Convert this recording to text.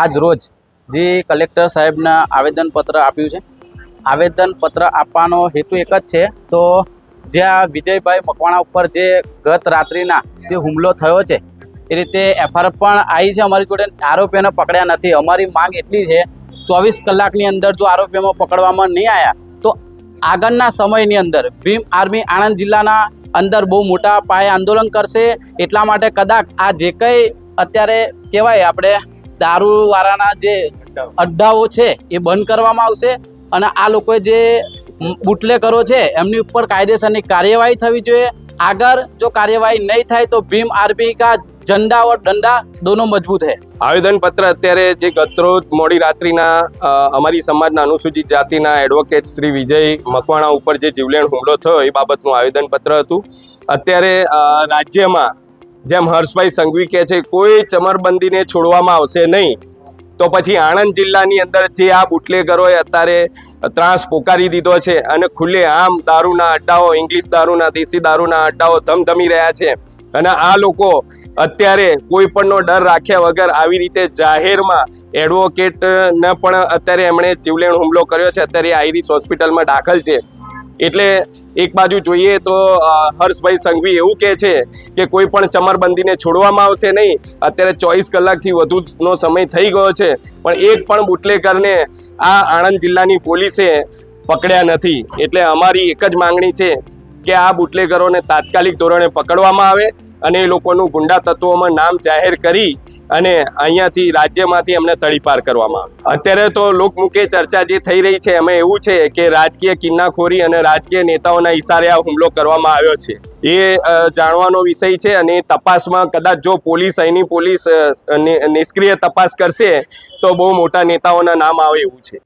આજ રોજ જે કલેક્ટર સાહેબના આવેદનપત્ર આપ્યું છે. આવેદનપત્ર આપવાનો હેતુ એક જ છે, તો જે આ વિજયભાઈ મકવાણા ઉપર જે ગત રાત્રિના જે હુમલો થયો છે, એ રીતે એફઆઈઆર પણ આવી છે અમારી જોડે આરોપીઓને પકડ્યા નથી. અમારી માંગ એટલી છે, ચોવીસ કલાકની અંદર જો આરોપીઓમાં પકડવામાં નહીં આવ્યા તો આગળના સમયની અંદર ભીમ આર્મી આણંદ જિલ્લાના અંદર બહુ મોટા પાયે આંદોલન કરશે. એટલા માટે કદાચ આ જે કંઈ અત્યારે કહેવાય આપણે દારૂવાળાના જે અડ્ડાઓ. છે એ બંધ કરવામાં આવશે અને આ લોકોએ જે બુટલેકરો છે એમની ઉપર કાયદેસરની કાર્યવાહી થવી જોઈએ. આગળ જો કાર્યવાહી નહીં થાય તો ભીમ આર્મી કા ઝંડા ઓર ડંડા દોનો મજબૂત હૈ. આવેદન પત્ર અત્યારે જે ગતરોજ મોડી રાત્રિના અમારી સમાજના અનુસૂચિત જાતિના એડવોકેટ શ્રી વિજય મકવાણા ઉપર જે જીવલેણ હુમલો થયો એ બાબતનું આવેદન પત્ર હતું. અત્યારે રાજ્યમાં જેમ હર્ષભાઈ સંઘવી કહે છે, કોઈ ચમરબંધીને છોડવામાં આવશે નહીં. તો પછી આણંદ જિલ્લાની અંદર જે આ બુટલેગરોએ અત્યારે ત્રાસ પોકારી દીધો છે અને ખુલ્લે આમ દારૂના અડ્ડાઓ, ઇંગ્લિશ દારૂના, દેશી દારૂના અડ્ડાઓ ધમધમી રહ્યા છે અને આ લોકો અત્યારે કોઈ પણનો ડર રાખ્યા વગર આવી રીતે જાહેરમાં એડવોકેટને પણ અત્યારે એમણે જીવલેણ હુમલો કર્યો છે. અત્યારે આઈરિસ હોસ્પિટલમાં દાખલ છે. એટલે એક બાજુ જોઈએ તો હર્ષભાઈ સંઘવી એવું કહે છે કે કોઈ પણ ચમરબંધીને છોડવામાં આવશે નહીં. અત્યારે ચોવીસ કલાકથી વધુનો સમય થઈ ગયો છે, પણ એક પણ બુટલેકરને આ આણંદ જિલ્લાની પોલીસે પકડ્યા નથી. એટલે અમારી એક જ માંગણી છે કે આ બુટલેકરોને તાત્કાલિક ધોરણે પકડવામાં આવે. અને એ લોકોનું ગુંડા તત્વોમાં નામ જાહેર કરી અને અહીંયાથી રાજ્યમાંથી એમને તડીપાર કરવામાં આવે. અત્યારે તો લોકમુખે ચર્ચા જે થઈ રહી છે, એમાં એવું છે કે રાજકીય કિન્નાખોરી અને રાજકીય નેતાઓના ઈશારે આ હુમલો કરવામાં આવ્યો છે. એ જાણવાનો વિષય છે અને તપાસમાં કદાચ જો પોલીસ, અહીંની પોલીસ નિષ્ક્રિય તપાસ કરશે, તો બહુ મોટા નેતાઓના નામ આવે એવું છે.